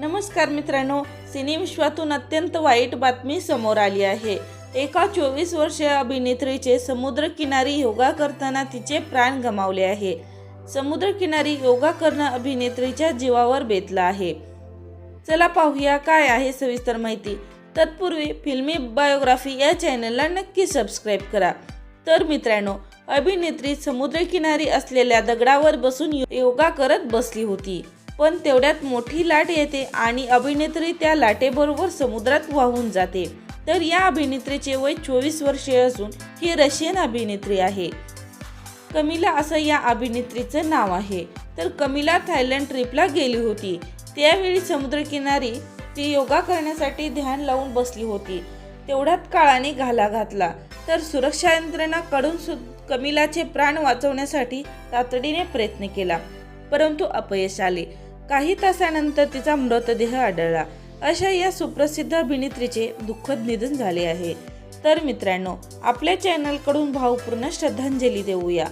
नमस्कार मित्रांनो सिनेविश्वातून अत्यंत वाईट बातमी समोर आली आहे. एका चोवीस वर्षीय अभिनेत्रीचे समुद्रकिनारी योगा करताना तिचे प्राण गमावले आहे. समुद्रकिनारी योगा करणं अभिनेत्रीच्या जीवावर बेतलं आहे. चला पाहूया काय आहे सविस्तर माहिती. तत्पूर्वी फिल्मी बायोग्राफी या चॅनलला नक्की सबस्क्राईब करा. तर मित्रांनो अभिनेत्री समुद्रकिनारी असलेल्या दगडावर बसून योगा करत बसली होती. पण तेवढ्यात मोठी लाट येते आणि अभिनेत्री त्या लाटेबरोबर समुद्रात वाहून जाते. तर या अभिनेत्रीचे वय चोवीस वर्षे असून ही रशियन अभिनेत्री आहे. कमिला असं या अभिनेत्रीचं नाव आहे. तर कमिला थायलंड ट्रिपला गेली होती. त्यावेळी समुद्रकिनारी ती योगा करण्यासाठी ध्यान लावून बसली होती. तेवढ्यात काळाने घाला घातला. तर सुरक्षा यंत्रणाकडून सु कमिलाचे प्राण वाचवण्यासाठी तातडीने प्रयत्न केला. परंतु अपयश आले. काही तासानंतर तिचा मृतदेह आढळला. अशा या सुप्रसिद्ध अभिनेत्रीचे दुःखद निधन झाले आहे. तर मित्रांनो आपल्या चॅनलकडून भावपूर्ण श्रद्धांजली देऊया.